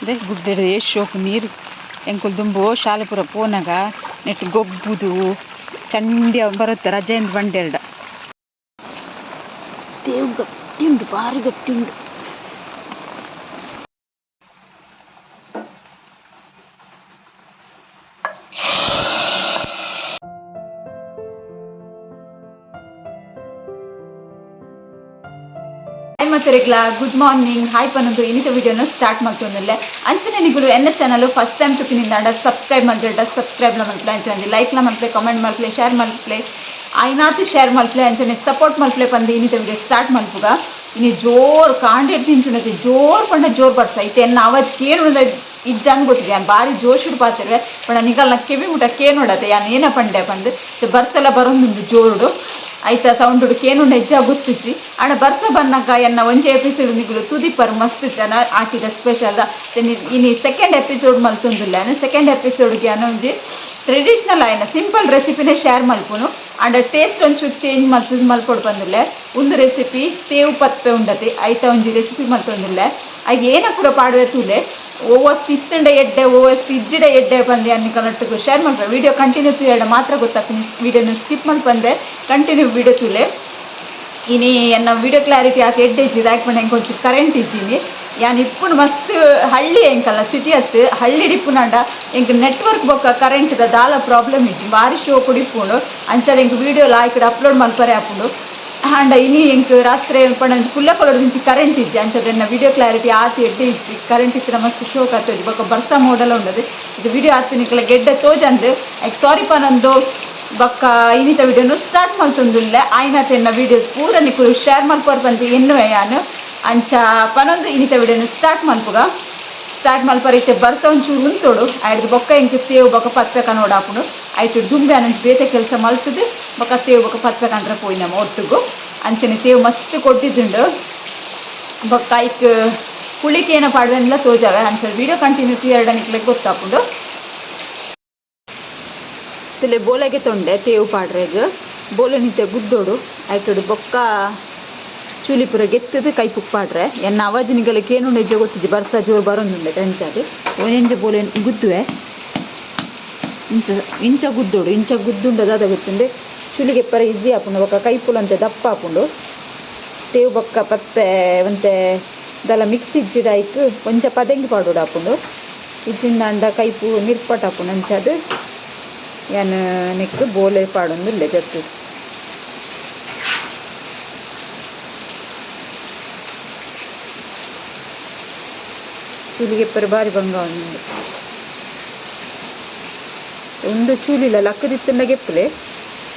ಅದೇ ಗುಡ್ಡೆಡ್ ಎಷ್ಟು ಶೋಕು ನೀರು ಎಂಕುಲು ದುಂಬು ಶಾಲೆ ಪೂರ ಪೋನಾಗ ನೆಟ್ ಗೊಬ್ಬುದು ಚಂಡಿ ಬರುತ್ತೆ ರಜೆಯಿಂದ ಬಂಡೆರ್ಡ. ತೇವು ಗಟ್ಟಿ ಉಂಟು ಭಾರಿ ಗಟ್ಟಿ ಉಂಟು ಹಾಯ್ ಗುಡ್ ಮಾರ್ನಿಂಗ್ ಹಾಯ್ ಪನ್ನೊಂದು, ಇನ್ನಿತ ವಿಡಿಯೋನ ಸ್ಟಾರ್ಟ್ ಮಾಡ್ತೊಂದಿಲ್ಲ ಅಂಚನೆ ನಿಗಳು ಎನ್ನ ಚಾನಲ್ ಫಸ್ಟ್ ಟೈಮ್ ತುಕ್ಕಿನಿಂದ ಸಬ್ಸ್ಕ್ರೈಬ್ ಮಾಡ್ಬೇಡ ಸಬ್ಸ್ಕ್ರೈಬ್ ಮಾಡ್ಲೆ ಅಂಚನೆ ಲೈಕ್ಲ ಮಾಡ್ಲೆ ಕಾಮೆಂಟ್ ಮಾಡ್ಲೆ ಶೇರ್ ಮಾಡ್ಲೆ ಆಯ್ನಾತು ಶೇರ್ ಮಾಡ್ಲೆ ಅಂಚನೆ ಸಪೋರ್ಟ್ ಮಾಡ್ಲೆ ಪಂದು, ಇನ್ನಿತ ವಿಡಿಯೋ ಸ್ಟಾರ್ಟ್ ಮಲ್ಪುಗ ಇನ್ನು ಜೋರ್ ಕಾಂಡೆಡ್ ತಿಂಚುಂಡತಿ ಜೋರ್ ಪಂಡ ಜೋರ್ ಬರ್ಸ. ಐತೆ ಎನ್ನ ಆವಾಜ್ ಕೇಳುಂಡ ಇಜ್ಜಂಗ್ ಗೊತ್ತಿದೆ. ಯಾನ್ ಬಾರಿ ಜೋಶುಡ್ ಪಾತಿರ್ವೆ ಪಂಡ ನಿಗಲ್ ನಾ ಕೆವಿ ಮುಟ ಕೇನುಡತೆ ಯಾನ್ ಏನ ಪಂಡೆ ಪಂದ್ ಬರ್ಸಲ್ಲ ಬರೊಂದುಂಡು ಜೋರುಡು. ಐತ ಸೌಂಡ್ ಕೇನುಂಡ ಹೆಜ್ಜ ಗೊತ್ತಿಚ್ಚಿ ಆಂಡ ಬರ್ತ ಬನ್ನಗ ಎನ್ನ ಒಂಜೆ ಎಪಿಸೋಡ್ ನಿಗುಲು ತುದಿಪರ್ ಮಸ್ತ್ ಜನ ಆಟಿದ ಸ್ಪೆಷಲ್ ಇನಿ ಸೆಕೆಂಡ್ ಎಪಿಸೋಡ್ ಮಲ್ತೊಂದುಲ್ಲ ಸೆಕೆಂಡ್ ಎಪಿಸೋಡ್ಗೆ ಅನ್ನೊಂಜಿ ಟ್ರೆಡಿಷ್ನಲ್ ಆಯ್ನ ಸಿಂಪಲ್ ರೆಸಿಪಿನೇ ಶೇರ್ ಮಲ್ಪುನು. ಅಂಡ್ ಟೇಸ್ಟ್ ಒಂಚೂರು ಚೇಂಜ್ ಮಲ್ತು ಮಲ್ಕೊಡ್ ಬಂದಿಲ್ಲ. ಒಂದು ರೆಸಿಪಿ ತೇವು ಪತ್ತೆ ಉಂಡತಿ. ಐತ ಒಂಜಿ ರೆಸಿಪಿ ಮಲ್ತೊಂದಿಲ್ಲ ಆಗ ಏನ ಪೂರ ಪಾಡುವೆ ತೂಲೆ ಓವಸ್ ಇತ್ತಂಡೆ ಎಡ್ಡೆ ಓವಸ್ ಇಜ್ಜಿಡ ಎಡ್ಡೆ ಬಂದೆ ಅನ್ನಿ ಕನ್ನಡಕ್ಕೆ. ಶೇರ್ ಮಾಡ್ರೆ ವೀಡಿಯೋ ಕಂಟಿನ್ಯೂ ತೂಯಡ ಮಾತ್ರ ಗೊತ್ತಾಗ್ತೀನಿ ವೀಡಿಯೋನ ಸ್ಕಿಪ್ ಮಾಡಿ ಬಂದೆ. ಕಂಟಿನ್ಯೂ ವೀಡಿಯೋ ತಿಳಿ ಇನಿ ಎನ್ನ ವೀಡಿಯೋ ಕ್ಲಾರಿಟಿ ಆತ ಎಡ್ಡೆ ಇಜ್ಜಿದ ಆಯ್ಕೆ ಹೆಂಗೆ కొంచెం ಕರೆಂಟ್ ಇದ್ದೀನಿ ಯಾನ್ ಇಪ್ಪುನು ಮಸ್ತ್ ಹಳ್ಳಿ ಎಂಕಲ್ಲ ಸಿಟಿ ಹತ್ತು ಹಳ್ಳಿ ಡಿಪ್ಪುನಾಂಡ ಎಂಕ್ ನೆಟ್ವರ್ಕ್ ಬೊಕ್ಕ ಕರೆಂಟ್ದ ದಾಲ ಪ್ರಾಬ್ಲಮ್ ಇಜ್ಜಿ. ಬಾರಿ ಶೋ ಕುಡಿಪುಂಡು ಅಂಚಾರ ಎಂಕ್ ವೀಡಿಯೋ ಲಾಯ್ಕಡೆ ಅಪ್ಲೋಡ್ ಮಲ್ಪರೆ ಆಪುಂಡು ಆಂಡ ಇನಿ ಎಂಕ್ ರಾತ್ರಿ ಪಂಡ ಕುಲ್ಲ ಕೊಲೋಡು ಕರೆಂಟ್ ಇಜ್ಜಿ. ಅಂಚದನ್ನ ವಿಡಿಯೋ ಕ್ಲಾರಿಟಿ ಆತಿ ಎಡ್ಡೆ ಇಜ್ಜಿ. ಕರೆಂಟ್ ಇತ್ತಿನ ಮಸ್ತ್ ಶೋಕ್ ಆಗ್ತದೆ ಬೊಕ್ಕ ಬರ್ಸ ಮೋಡಲ ಉಂಡದು. ಇದು ವಿಡಿಯೋ ಆತಿನಿಕ್ಲ ಗೆಡ್ಡೆ ತೋಜಂದು. ಐಕ್ ಸಾರಿ ಪನೊಂದು ಬೊಕ್ಕ ಇನ್ನಿತ ವಿಡಿಯೋನು ಸ್ಟಾರ್ಟ್ ಮಲ್ತೊಂದುಲ್ಲ ಆಯ್ನ ತೆನ್ನ ವಿಡಿಯೋಸ್ ಪೂರ ನಿಕ್ಕು ಶೇರ್ ಮಲ್ಪೋರ್ ಬಂದು ಎನ್ನುವೆ ಯಾನು. ಅಂಚ ಪನೊಂದು ಇನ್ನಿತ ವಿಡಿಯೋನು ಸ್ಟಾರ್ಟ್ ಮಲ್ಪುಗ ಸ್ಟಾರ್ಟ್ ಮಲ್ಪರ ಇತ್ತೆ ಬರ್ತ ಒಂಚೂರು ಉಂತೋಡು ಆಯ್ತು ಬೊಕ್ಕ ಇಂಕ ತೇವು ಬೊಕ್ಕ ಪತ್ಬೇಕ ನೋಡಾಪುಂಡು ಆಯ್ತು ದುಂಬೆ ಅನ್ನೋ ಬೇತೆ ಕೆಲಸ ಮಲ್ತದೆ ಬೊಕ್ಕ ತೇವು ಬೊಕ್ಕ ಪತ್ಬೇಕಂದ್ರೆ ಪೋಯಿನಮ್ಮ ಒಟ್ಟಿಗೂ ಅಂಚನೆ ತೇವು ಮಸ್ತ್ ಕೊಟ್ಟಿದ್ದುಂಡು ಬೊಕ್ಕ ಐಕ್ ಕುಳಿಕೇನ ಪಾಡ್ವೆಲ್ಲ ತೋಜಾವೆ ಅಂಚ ವಿಡಿಯೋ ಕಂಟಿನ್ಯೂ ಎರಡು ನಿಕ್ಲೆ ಗೊತ್ತಾಪುಂಡು ತಿಲೆ ಬೋಲೆಗೆ ತೊಂಡೆ ತೇವು ಪಾಡ್ರೆಗ್ ಬೋಲೆ ನಿಂತೆ ಗುದ್ದೋಡು ಆಯ್ತು ಬೊಕ್ಕ ಚೂಲಿ ಪೂರ ಗೆತ್ತದೆ, ಕೈ ಪುಪ್ಪಾಡ್ರೆ ಎನ್ನ ಅವಾಜಿನಿಗೆಲ್ಲ ಏನು ನೆಜ್ಜೆ ಗೊತ್ತಿದ್ದೆ ಬರ್ಸ ಜೋರು ಬರೋಂದುಂಡೆ ಟೆಂಚಾಗಿ ಒಂಜೆ ಬೋಲೆ ಗುದ್ದುವೆ? ಇಂಚ ಇಂಚ ಗುದ್ದೋಡು, ಇಂಚ ಗುದ್ದುಂಡ ದಾದ ಗೊತ್ತುಂಡೆ. ಚುಲಿಗೆ ಪರ ಈಸಿ ಹಾಕೊಂಡು ಬೊಕ್ಕ ಕೈ ಪುಲಂತೆ ದಪ್ಪ ಹಾಕೊಂಡು. ಟೇವ್ ಬೊಕ್ಕ ಪತ್ತೆ ಒಂತೆ ಇದೆಲ್ಲ ಮಿಕ್ಸ್ ಇಜ್ಜಿಡ ಐಕ್ ಕೊಂಚ ಪದಂಗಿ ಪಾಡೋಡು ಹಾಕೊಂಡು. ಇಜ್ಜಿಂದ ಅಂಡ ಕೈಪು ನಿರ್ಪಟ್ ಹಾಕೊಂಡು ಅಂಚದು ಏನು ನೆಕ್ ಬೋಲೆ ಪಾಡೊಂದುಲ್ಲೆ ಜತ್ತು ಚೂಲಿಗೆ ಪರ ಬಾರಿ ಭಂಗ ಉಂಡು ಒಂದು ಚೂಲಿಲ ಲಕ್ಕದಿತ್ತಂಡ ಗೆಪ್ಪಲೆ.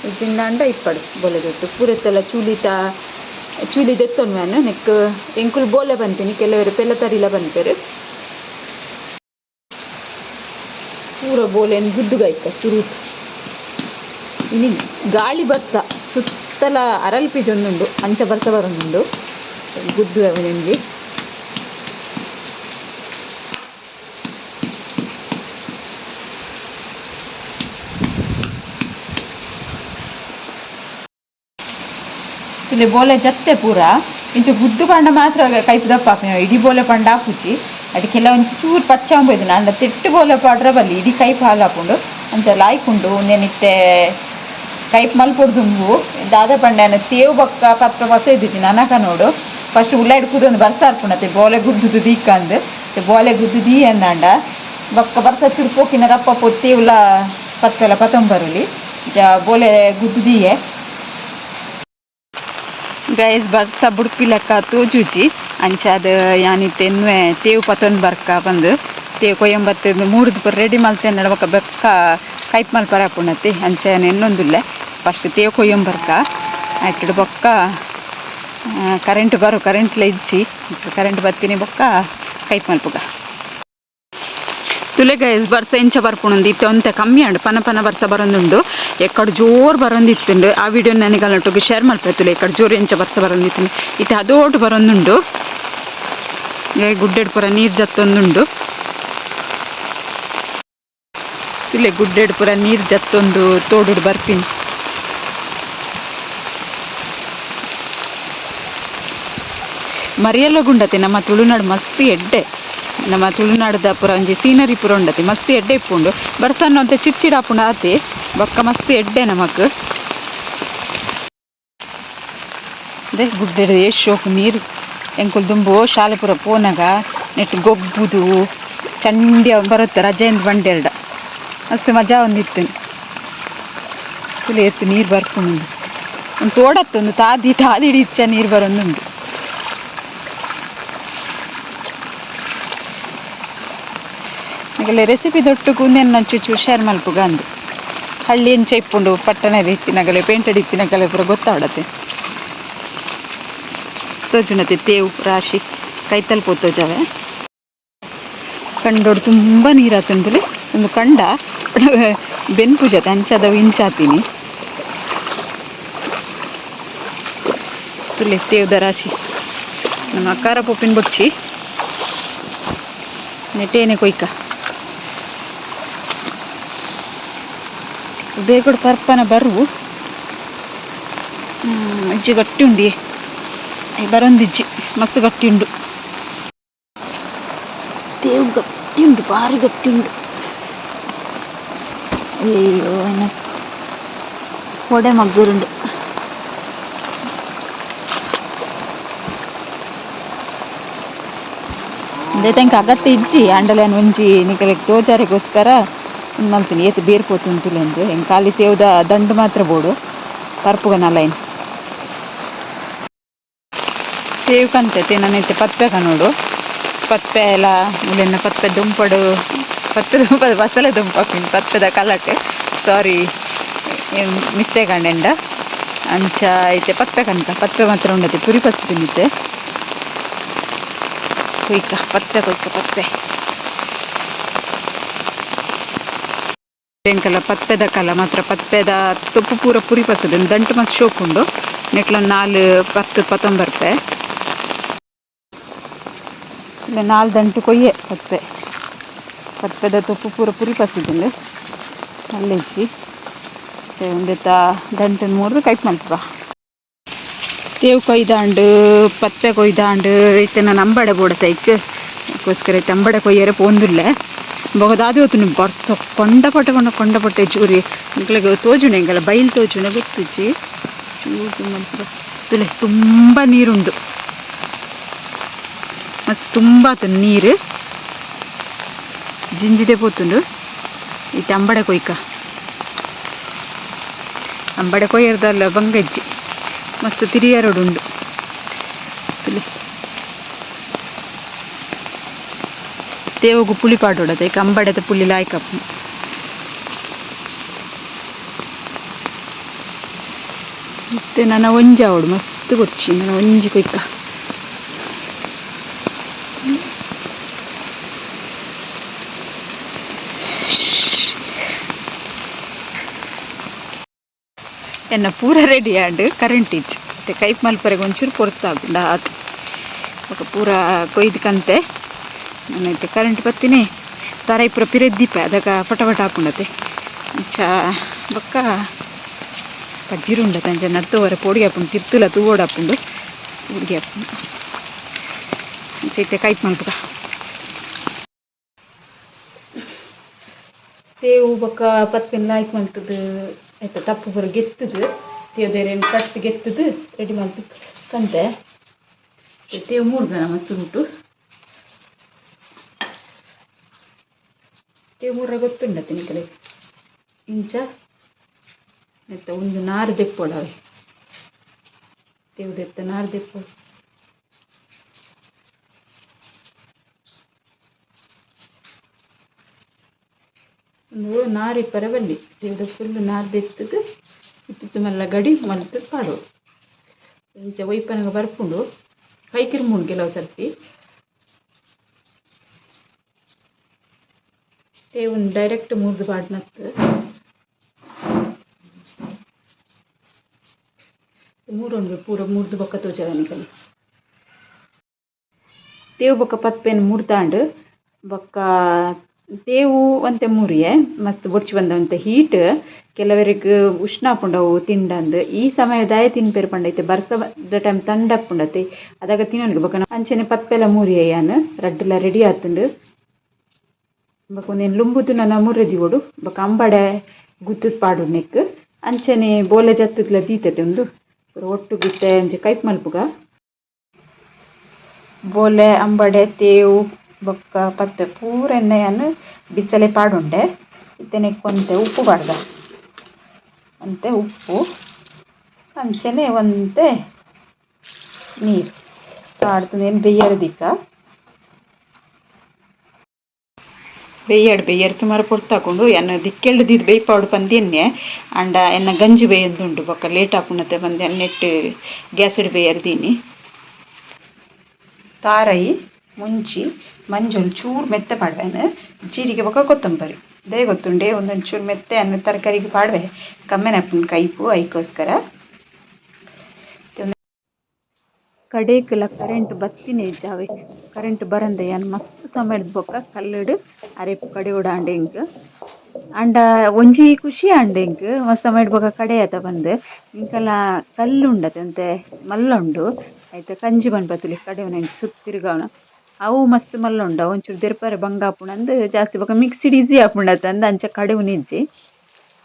ಇಜ್ಜಿಂದ ಅಂಡ ಇಪ್ಪಡು ಬೊಲೆ ಜೊತ್ತು ಪೂರೆತ್ತೆಲ್ಲ ಚೂಲಿತ ಚೂಲಿ ದೆತ್ತೊಂಡು ಮ್ಯಾನ್ ನೆಕ್ ಎಂಕುಲು ಬೋಲೆ ಬಂತೀನಿ, ಕೆಲವರು ಪೆಲ್ಲ ತರಿಲ ಬಂತಾರೆ. ಪೂರ ಬೋಲೆನ್ ಗುದ್ದುಗೈತ ಸುರುಟ್ ಇನಿ ಗಾಳಿ ಬರ್ತ ಸುತ್ತಲ ಅರಲ್ಪಿ ಜೊಂದುಂಡು ಅಂಚ ಬರ್ತ ಬರೊಂದುಂಡು. ಗುದ್ದು ಅವನಿಗೆ. ತುಲೆ ಬೋಲೆ ಜತ್ತೆ ಪೂರ. ಇಂಚ ಗುದ್ದು ಪಂಡ ಮಾತ್ರ ಕೈಪು ದಪ್ಪ ಆಪಿನ ಇಡೀ ಬೋಲೆ ಪಂಡ ಆಪುಜಿ ಅಡಿ ಕೆಲ ಒಂಚು ಚೂರು ಪಚ್ಚಾಂಬೋಯ್ದಿನ ನಾನು. ತೆಟ್ಟು ಬೋಲೆ ಪಾಡ್ರ ಬಲ್ಲಿ ಇಡೀ ಕೈಪ್ ಹಾಲು ಹಾಕೊಂಡು ಅಂಚ ಲಾಯ್ಕೊಂಡು ನೆನಿತ್ತೆ ಕೈಪ್ ಮಲ್ಪೊಡು ದುಂಬು ದಾದ ಪಂಡನ ತೇವು ಬಕ್ಕ ಪತ್ರ ಹೊಸ ಇದ್ದಿತ್ತು ನನಕ ನೋಡು. ಫಸ್ಟ್ ಉಳ್ಳಾಯ್ಡು ಕೂದೊಂದು ಬರ್ಸ ಹಾರ್ಪುಣತೆ ಬೋಲೆ ಗುದ್ದುದು ದೀಕಂದು ಬೋಲೆ ಗುದ್ದು ದೀ ಅಂದಾಂಡ. ಬಕ್ಕ ಬರ್ಸ ಚೂರು ಪೋಕಿನ ರಪ್ಪ ಪೊತ್ತಿ ಉಲ್ಲ ಪತ್ಪೆಲ ಪತಂಬರುಲಿ. ಬೋಲೆ ಗುದ್ದು ದೀಯೆ. ಗೈಸ್ ಬರ್ಸ ಬುಡ್ಪಿ ಲೆಕ್ಕ ತೋಜುಜಿ ಅಂಚಾದ ಯಾನಿ ತೆನ್ವೆ ತೇವು ಪತೊಂದು ಬರ್ಕ ಬಂದು ತೇವು ಕೊಯ್ಯಂಬತ್ತು ಮೂಡುದು ಪೂರ ರೆಡಿ ಮಲ್ತೇನೆ ಬೊಕ್ಕ ಬೆಕ್ಕ ಕೈಪ್ ಮಲ್ಪರ ಹಾಪುಣತಿ ಅಂಚೆ ಎನ್ನೊಂದುಲ್ಲೆ ಫಸ್ಟ್ ತೇವು ಕೊಯ್ಯಂಬರ್ಕ ಆಯ್ತು ಬೊಕ್ಕ ಕರೆಂಟ್ ಬರು ಕರೆಂಟ್ಲ ಇಜ್ಜಿ ಕರೆಂಟ್ ಬರ್ತೀನಿ ಬೊಕ್ಕ ಕೈಪ್ ಮಲ್ಪುಗ ತುಲೆ ಎಸ್ ಬರ್ಸ ಎಂಚ ಬರ್ಪುಣುಂದು ಇತ್ತೆ ಒಂತೆ ಕಮ್ಮಿ ಅಂಡು ಪನ ಪನ ಬರ್ಸ ಬರೊಂದುಂಡು. ಎಕ್ಕಡ ಜೋರ್ ಬರೊಂದಿತ್ತುಂಡು. ಆ ವಿಡಿಯೋ ನನಗೆ ಅಲ್ಲೊಟ್ಟಿಗೆ ಶೇರ್ ಮಲ್ಪೆ ಎಕ್ಕಡ ಜೋರು ಎಂಚ ಬರ್ಸ ಬರೊಂದಿತ್ತುಂಡು. ಇತ್ತೆ ಅದೋಟು ಬರೊಂದುಂಡು. ಗುಡ್ಡೆಡ್ ಪೂರ ನೀರು ಜತ್ತೊಂದುಂಡು. ತುಲೆ ಗುಡ್ಡೆಡ್ ಪೂರ ನೀರು ಜತ್ತೊಂದು ತೋಡುಡು ಬರ್ಪಿನಿ. ಮರಿಯಲ್ಲ ಗುಂಡತೆ, ನಮ್ಮ ತುಳುನಾಡು ಮಸ್ತ್ ಎಡ್ಡೆ. ನಮ್ಮ ತುಳುನಾಡುದ ಪುರ ಒಂಜಿ ಸೀನರಿ ಪುರ ಉಂಡತಿ. ಮಸ್ತ್ ಎಡ್ಡೆ ಇಪ್ಪುಂಡು. ಬರ್ಸನ್ನು ಅಂತ ಚಿಡ್ ಚಿಡ್ ಆಪುಂಡು ಆತಿ. ಬೊಕ್ಕ ಮಸ್ತ್ ಎಡ್ಡೆ ನಮಕ್. ಅದೇ ಗುಡ್ಡೆಡ್ ಎಷ್ಟು ಶೋಕು ನೀರು. ಎಂಕುಲ್ ದುಂಬು ಶಾಲೆ ಪುರ ಪೋನಾಗ. ನೆಟ್ ಗೊಬ್ಬುದು. ಚಂಡಿ ಬರುತ್ತೆ ರಜೆಯಿಂದ ಬಂಡೆರ್ಡ ಮಸ್ತ್ ಮಜಾ ಒಂದಿತ್ತು. ತುಳು ಎತ್ತು ನೀರು ಬರ್ಕೊಂಡು ಒಂದು ತೋಡತ್ತೊಂದು. ತಾದಿ, ತಾದಿಡಿ ಇಚ್ಚ ನೀರು ಬರೋಂದುಂಡು ಹಾಗೆಲ್ಲ ರೆಸಿಪಿ ದೊಟ್ಟು ಕುಂದೆನ್ ನಂಚು ಶೇರ್ ಮಲ್ಪುಗ ಅಂದು ಹಳ್ಳಿ ಎಂಚ ಇಪ್ಪುಂಡು ಪಟ್ಟಣದ ಇತ್ತಿನಗಲೆ ಪೇಂಟೆಡ್ ಇತ್ತಿನಗಲೆ ಪೂರ ಗೊತ್ತಾಡತ್ತೆ ತೋಜುನತೆ ತೇವು, ರಾಶಿ, ಕೈತಲ್ ಪೋತೋಜಾವೆ ಕಂಡೋಡು ತುಂಬ ನೀರಾತಂದ್ರೆ ಒಂದು ಕಂಡ ಬೆನ್ ಪೂಜತೆ ಅಂಚದ ಇಂಚಾತೀನಿ. ತುಲೆ ತೇವ್ದ ರಾಶಿ. ನಮ್ಮ ಅಕ್ಕಾರ ಪೊಪ್ಪಿನ ಬೊಚ್ಚಿ ನೆಟ್ಟೇನೆ ಕೊಯ್ಕ. ಬೇಗಡು ಪರ್ಪನ ಬರುವು ಹ್ಮ್, ಇಜ್ಜಿ ಗಟ್ಟಿ ಉಂಡಿ ಬರೊಂದಿಜ್ಜಿ ಮಸ್ತ್ ಗಟ್ಟಿ ಉಂಡು ತೇವು ಗಟ್ಟಿ ಉಂಡು ಭಾರಿ ಗಟ್ಟಿ ಉಂಡು ಅಯ್ಯೋ ಎನ್ನ ಹೊಡೆ ಮಗ್ಗುರುಂಡು ಅದೇ ತಂಕ ಅಗತ್ಯ ಇಜ್ಜಿ ಆಂಡಲೇನು ಒಂಜಿ ನಿಕಲೆಗ್ ತೋಜಾರಿಗೋಸ್ಕರ ಮಲ್ತೀನಿ ಏತು ಬೇರ್ಪೋತು ಅಂತಿಲ್ಲ ಅಂದ್ರೆ. ಹೆಂಗೆ ಖಾಲಿ ತೇವ್ದ ದಂಡು ಮಾತ್ರ ಬೋಡು. ಪರ್ಪುಗ ಲೈನ್ ತೇವ್ ಕಂತೈತೆ ನನ್ನೈತೆ ಪತ್ಪೆ ಪತ್ತೆ ಕನೊಡು ಎಲ್ಲ ಮುಲೆನ್ನ ಪತ್ತೆ ದುಂಪಡು. ಪತ್ತೆ ದುಂಪದ, ಬಸಳೆ ದುಂಪ ಪತ್ತದ ಕಲಕ್ಕೆ ಸಾರಿ ಮಿಸ್ಟೇಕ್ ಅಂಡೆಂಡ ಅಂಚ ಐತೆ ಪತ್ತೆ ಕಂತ. ಪತ್ತೆ ಮಾತ್ರ ಉಂಡತೆ. ಪುರಿ ಪಸ್ತು ತಿನ್ನಿತ್ತೆ ಕೊಯ್ಕ ಪತ್ತೆ ಕೊಯ್ಕ ಪತ್ತೆ ಎಂಕಲ ಪತ್ತೆದ ಕಲ ಮಾತ್ರ ಪತ್ತೆದ ತೊಪ್ಪು ಪೂರ ಪುರಿ ಪಸದು ದಂಟು ಮಸ್ತ್ ಶೋಕುಂಡು. ನೆಕ್ಲ ನಾಲ್ ಪತ್ತು ಪತ್ತೊಂಬರ್ಪೆ ಇಲ್ಲ ನಾಲ್ ದಂಟು ಕೊಯ್ಯೆ ಪತ್ತೆ. ಪತ್ತೆದ ತೊಪ್ಪು ಪೂರ ಪುರಿ ಪಸದಿಂದ. ಅಲ್ಲೆಜ್ಜಿ ಒಂದೆತ್ತ ದಂಟನ್ ಮೂರು ಕೈಟ್ ಮಲ್ಪುವ ತೇವ್ ಕೊಯ್ದಾಂಡು, ಪತ್ತೆ ಕೊಯ್ದಾಂಡು ಐತೆ ನಾನು ಅಂಬಡೆ ಬೋಡತೆ ಇಕ್ ಅದಕ್ಕೋಸ್ಕರ ಐತೆ ಅಂಬಡೆ ಕೊಯ್ಯರೆ ಪೋಂದುಲ್ಲೆ. ಬೊಗದಾದಿ ಹೊತ್ತು ಬರ್ಸ ಕೊಂಡ ಪಟ್ಟೆ ಕೊಂಡ ಕೊಂಡ ಪಟ್ಟೆ ಚೂರಿ ನಿಕ್ಲೆಗೆ ತೋಜುನೆ ಎಂಗಲ ಬೈಲ್ ತೋಜುನೆ ಗೊತ್ತಿಚ್ಚಿ ಚೂರು ಮಲ್ಪುರ ತುಲೆ, ತುಂಬ ನೀರುಂಡು ಮಸ್ತ್ ತುಂಬ ಆತು ನೀರು. ಜಿಂಜಿದೆ ಪೋತುಂಡು. ಐತೆ ಅಂಬಡೆ ಕೊಯ್ಕ. ಅಂಬಡೆ ಕೊಯ್ಯರ್ದಲ್ಲ ಬಂಗಜ್ಜಿ. ಮಸ್ತ್ ತಿರಿಯರಡುಂಡು. ತೇವಗು ಪುಳಿ ಪಾಡೋಡದೆ ಕಂಬಡದ ಪುಲಿ ಲಾಯ್ಕ. ಮತ್ತೆ ನನ್ನ ಒಂಜಿ ಅವಳು, ಮಸ್ತ್ ಕೊಚ್ಚಿ, ನನ್ನ ಒಂಜಿ ಕೊಯ್ಕ ಎನ್ನ ಪೂರ ರೆಡಿ ಆಂಡ್ ಕರೆಂಟ್ ಇಚ್ ಮತ್ತೆ ಕೈಪ್ ಮಲ್ಪರೆಗೆ ಒಂಚೂರು ಪೊರ್ಸ್ತಾಗುಂಡ ಆತು ಬೊಕ ಪೂರ ಕೊಯ್ದು ಕಂತೆ. ನನ್ನೈತೆ ಕರೆಂಟ್ ಬತ್ತಿನಿ ತರೈ ಪೂರ ಪಿರೆದ್ದಿಪ್ಪೆ ಅದಕ್ಕೆ ಪಟಪಟ ಪಟ ಹಾಕೊಂಡತೆ ಇಂಚ ಬೊಕ್ಕ ಪಜ್ಜಿರುಂಡ ತಂಜ ನಡ್ತೋವರೆ ಪೊಡಿ ಹಾಕೊಂಡು ತಿರ್ತುಲ ತೂಗೋಡು ಹಾಕೊಂಡು ಹುಡುಗಿ ಹಾಕೊಂಡು ಚೈತೆ ಕೈಪ್ ಮಲ್ಪುಗ ತೇವು ಬೊಕ್ಕ ಪತ್ಪಿನ ಲಾಯ್ಕ್ ಮಲ್ತದು ಆಯ್ತಾ, ತಪ್ಪು ಬರ ಗೆತ್ತದು ತೇವ್ದೇರೆ ಕಟ್ ಗೆತ್ತದು ರೆಡಿ ಮಲ್ತು ಕಂತೆ. ತೇವು ಮೂರು ಗಣ ಮಸುರುಟು ತೇವು ಮೂರ ಗೊತ್ತುಂಡ ತಿನ್ಕಲೆ? ಇಂಚ? ಎತ್ತ ಒಂದು ನಾರು ದೆಪ್ಪೊಡವೆ ತೇವು ದೆತ್ತ ನಾರು ದೆಪ್ಪೊಡು ಒಂದು ನಾರಿ ಪರವಲ್ಲಿ ದೇವ್ರ ಫುಲ್ ನಾರ್ದೆತ್ತದು ಇತ್ತಿತ್ತು ಮಲ್ಲ ಗಡಿ ಮಲ್ತದ ಪಾಡು. ಇಂಚ ಒಯ್ಪನಗ ಬರ್ಪುಂಡು. ಕೈಕಿರ್ಮುಂಡು ಕೆಲವು ಸರ್ತಿ. ತೇವನ್ ಡೈರೆಕ್ಟ್ ಮುರ್ದು ಪಾಡ್ನತ್ತು ಮೂರೊಂದು ಪೂರ ಮುರ್ದು ಬೊಕ್ಕ ತೋಚರನಿಕಲ್ ತೇವು ಬೊಕ್ಕ ಪತ್ಪೆನ್ ಮುರ್ದಾಂಡು ಬೊಕ್ಕ ತೇವು ಒಂತೆ ಮುರಿಯೆ, ಮಸ್ತ್ ಬೊಡ್ಚಿ ಬಂದವಂತೆ ಹೀಟ್, ಕೆಲವರಿಗೆ ಉಷ್ಣ ಪುಂಡವು ತಿಂಡಂದು, ಈ ಸಮಯದಾಯ ತಿನ್ಪೆರ್ ಪಂಡೈತೆ, ಬರ್ಸದ ಟೈಮ್ ತಂಡ ಪುಂಡತೆ, ಅದಾಗ ತಿನ್ನೋನಿಗೆ ಬೊಕ್ಕ ಅಂಚನೆ ಪತ್ಪೆಲ ಮೂರಿಯ ಯಾನ್ ರಡ್ಡೆಲ್ಲ ರೆಡಿ ಆತುಂಡು ಬೊಕ ಉಂದೆನ್ ಲುಂಬುದು ನನ ಮುರ್ರೆ ದಿವೊಡು ಬೊಕ ಅಂಬಡೆ ಗುತ್ತುದು ಪಾಡು ನೆಕ್ ಅಂಚನೆ ಬೋಲೆ ಜತ್ತುದ್ಲ ದೀತತೆ ಉಂದು ಒಟ್ಟು ಗುತ್ತೆ ಅಂಚ ಕೈಪ್ ಮಲ್ಪುಗ. ಬೋಲೆ, ಅಂಬಡೆ, ತೇವು, ಬೊಕ್ಕ, ಪತ್ತೆ ಪೂರ ಎಣ್ಣೆಯನ್ನು ಬಿಸಲೆ ಪಾಡುಂಡೆ. ಇತ್ತೆನೆ ಕೊಂತೆ ಉಪ್ಪು ಪಾಡ್ದ. ಅಂತೆ ಉಪ್ಪು. ಅಂಚನೆ ಒಂತೆ ನೀರು. ಪಾಡ್ದು ಏನು ಬೆಯ್ಯರ ಬೆಯ್ಯಡ್ ಬೇಯರ್ ಸುಮಾರು ಪೊರ್ತಾಕೊಂಡು ಎನ್ನ ದಿಕ್ಕೆಳ್ದಿದ್ದು ಬೇಯ್ಪಾಡು ಪಂದ್ಯನ್ನೆ ಅಂಡ ಎನ್ನ ಗಂಜಿ ಬೇಯೊಂದುಂಡು ಬೊಕ ಲೇಟ್ ಆಪುಂಡತೆ ಪಂದ್ಯ ನೆಟ್ ಗ್ಯಾಸ್ಡ್ ಬೇಯರ್ ದೀನಿ. ತಾರೈ, ಮುಂಚಿ ಮಂಜೊಲ್ ಚೂರು ಮೆತ್ತೆ ಪಾಡ್ವೆನ್, ಜೀರಿಗೆ ಬೊಕ ಕೊತ್ತಂಬರಿ. ದೇ ಗೊತ್ತುಂಡೆ ಒಂದೊಂಚೂರು ಮೆತ್ತೆ ಅನ್ನ ತರಕಾರಿಗೆ ಪಾಡ್ವೆ. ಕಮ್ಮೆನಪ್ಪನ ಕೈಪು, ಐಕೋಸ್ಕರ. ಕಡೇಕುಲ ಕರೆಂಟ್ ಬತ್ತಿನೇ ಇಜ್ಜಾವೆ ಕರೆಂಟ್ ಬರಂದೆ ಯಾನ್ ಮಸ್ತ್ ಸಮಯಡ್ ಬೊಕ. ಕಲ್ಲುಡು, ಅರೆಪು ಕಡೆ ಉಡಾಂಡೆ ಇಂಕ್ ಅಂಡ ಒಂಜಿ ಖುಷಿ ಆಂಡೆ ಇಂಕ್ ಮಸ್ತ್ ಸಮಯಡ್ ಬೊಕ ಕಡೆಯತ ಬಂದ್. ಇಂಕಲ ಕಲ್ಲು ಉಂಡತೆ ಅಂತೆ, ಮಲ್ಲ ಉಂಡು. ಐತ ಕಂಜಿ ಪನ್ಪತುಲಿ ಕಡೆ ಉನಂಚಿ ಸುತ್ತಿರ್ಗವನ. ಅವು ಮಸ್ತ್ ಮಲ್ಲ ಉಂಡು. ಒಂಚೂರು ದೆರ್ಪರೆ ಬಂಗ ಆಪುಂಡು ಜಾಸ್ತಿ ಬೊಕ ಮಿಕ್ಸಿಡ್ ಈಸಿ ಆಪುಂಡತೆ ಅಂದ ಅಂಚ ಕಡೆ ಉನಿಜ್ಜಿ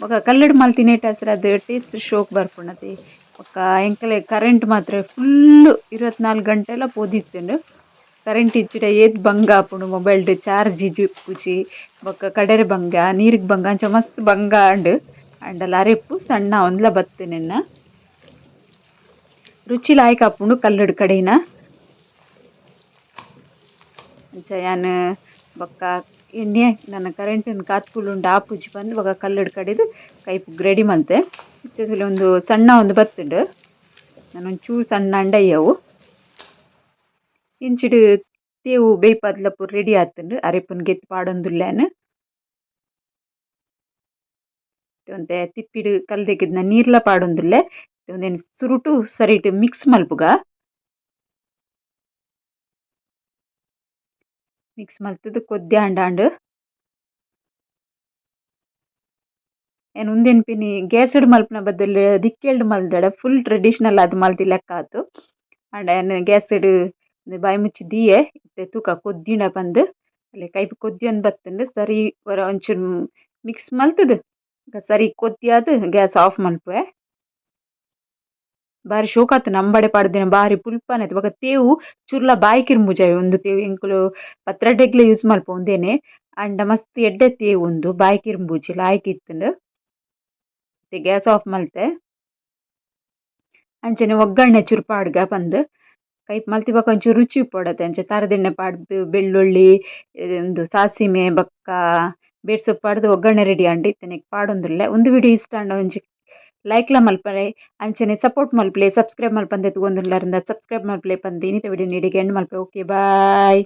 ಬೊಕ ಕಲ್ಲುಡು ಮಲ್ತಿನೇಟ ಹೆಸರು ಅದು ಟೇಸ್ಟ್ ಶೋಕ್ ಬರ್ಪುಂಡತೆ ಬೊಕ ಎಂಕಲೆ ಕರೆಂಟ್ ಮಾತ್ರ ಫುಲ್ಲ್ ಇರುವತ್ನಾಲ್ಕು ಗಂಟೆಲ ಪೋದಿತ್ತೆಂಡು ಕರೆಂಟ್ ಇಜ್ಜಿಡ ಏತ್ ಬಂಗ ಆಪುಂಡು ಮೊಬೈಲ್ಡ್ ಚಾರ್ಜ್ ಇಜ್ಜಿಪ್ಪುಜಿ ಬೊಕ ಕಡೆರೆ ಬಂಗ ನೀರ್ಗ್ ಬಂಗ ಅಂಚ ಮಸ್ತ್ ಬಂಗ ಆಂಡ್ ಆಂಡಲ ಅರೆಪು ಸಣ್ಣ ಒಂದ್ಲ ಬತ್ತುನೆನ್ನ ರುಚಿ ಲಾಯ್ಕ ಆಪುಂಡು ಕಲ್ಲುಡು ಕಡೆನ. ಅಂಚ ಯಾನ್ ಬೊಕ್ಕ ಎಣ್ಣೆ ನನ್ನ ಕರೆಂಟಿನ ಕಾತ್ಕುಲುಂಡು ಆಪುಜಿ ಪಂದ್ ಬೊಕ ಕಲ್ಲುಡು ಕೈ ಕೈಪುಗ್ ರೆಡಿ ಮಲ್ತೆ ಇತ್ತದಲ್ಲಿ ಒಂದು ಸಣ್ಣ ಒಂದು ಬತ್ತುಂಡು. ನಾನು ಒಂಚೂರು ಸಣ್ಣ ಅಂಡಯ್ಯವು ಇಂಚಿಡ್ ತೇವು ಬೇಯ್ಪಾದ್ಲ ಪೂರ್ ರೆಡಿ ಆತುಂಡು. ಅರೆಪುನ ಗೆತ್ತು ಪಾಡೊಂದುಲ್ಲೆನ್. ಒಂತೆ ತಿಪ್ಪಿಡ್ ಕಲ್ದೆಗಿದ್ನ ನೀರ್ಲ ಪಾಡೊಂದುಲ್ಲೆ. ಉಂದೆನ್ ಸುರುಟು ಸರಿಟ್ ಮಿಕ್ಸ್ ಮಲ್ಪುಗ. ಮಿಕ್ಸ್ ಮಲ್ತುದು ಕೊದ್ದ್ಯಾಂಡಾಂಡ್ ಏನು ಉಂದೆನ್ ಪಿನಿ ಗ್ಯಾಸಡ್ ಮಲ್ಪನ ಬದಲು ದಿಕ್ಕೆಲ್ಡ್ ಮಲ್ದಡ ಫುಲ್ ಟ್ರೆಡಿಷನಲ್ ಆದ್ ಮಲ್ತಿ ಲೆಕ್ಕ ಆತು. ಆಂಡ ಏನು ಗ್ಯಾಸಡ್ ಬಾಯಿ ಮುಚ್ಚಿ ದೀಯೆ, ಇತ್ತೆ ತೂಕ ಕೊದ್ದಿಂಡ ಪಂದ್. ಅಲೆ ಕೈಪ್ ಕೊದ್ದಿಯೊಂದು ಬತ್ತುಂಡು, ಸರಿ ಒರ ಒಂಚೂರು ಮಿಕ್ಸ್ ಮಲ್ತುದು. ಸರಿ ಕೊದ್ದಿಯಾದ್ ಗ್ಯಾಸ್ ಆಫ್ ಮಲ್ಪುವೆ. ಬಾರಿ ಶೋಕಾತ್ ನಂಬಡೆ ಪಾಡ್ದಿನ, ಬಾರಿ ಪುಲ್ಪನೆ ಐತೆ ಬೊಕ ತೇವು ಚುರ್ಲ ಬಾಯ್ಕಿರ್ ಮುಜಾವೆ ಉಂದು ತೇವು ಎಂಕುಲು ಪತ್ರೊಡೆಗ್ಲ ಯೂಸ್ ಮಲ್ಪ ಉಂದೆನೆ ಆಂಡ ಮಸ್ತ್ ಎಡ್ಡೆ ತೇವು ಉಂದು ಬಾಯ್ಕಿರ್ ಮುಜಿ ಲಾಯ್ಕ್ ಇತ್ತುಂಡು. ಮತ್ತೆ ಗ್ಯಾಸ್ ಆಫ್ ಮಲ್ತೆ. ಅಂಚನೆ ಒಗ್ಗರಣೆ ಚೂರು ಪಾಡ್ಗ ಪಂದ್. ಕೈಪ್ ಮಲ್ತಿ ಬೊಕ ಒಂಚೂರು ರುಚಿ ಉಪ್ಪೊಡತೆ ಅಂಚೆ ತರದೆಣ್ಣೆ ಪಾಡ್ದ್, ಬೆಳ್ಳುಳ್ಳಿ ಉಂದು ಸಾಸಿಮೆ, ಬೊಕ್ಕ, ಬೇಡ್ಸೊಪ್ಪು ಪಾಡ್ದು ಒಗ್ಗರಣೆ ರೆಡಿ ಆಂಡ್ ಇತ್ತೆನೆ ಪಾಡೊಂದುಲ್ಲೆ. ಉಂದು ವಿಡಿಯೋ ಇಷ್ಟ ಆಂಡ ಒಂಜಿ ಲೈಕ್ಲ ಮಲ್ಪಲೆ ಅಂಚನೆ ಸಪೋರ್ಟ್ ಮಲ್ಪಲೆ ಸಬ್ಸ್ಕ್ರೈಬ್ ಮಲ್ಪಂದೆ ತೂವೊಂದುಲ್ಲೆರ್ ಸಬ್ಸ್ಕ್ರೈಬ್ ಮಲ್ಪಲೆ ಪಂದ್ ಇನ್ನಿತ ವಿಡಿಯೋ ನೀಡಿಗೆ ಎಂಡ್ ಮಲ್ಪೆ. Okay bye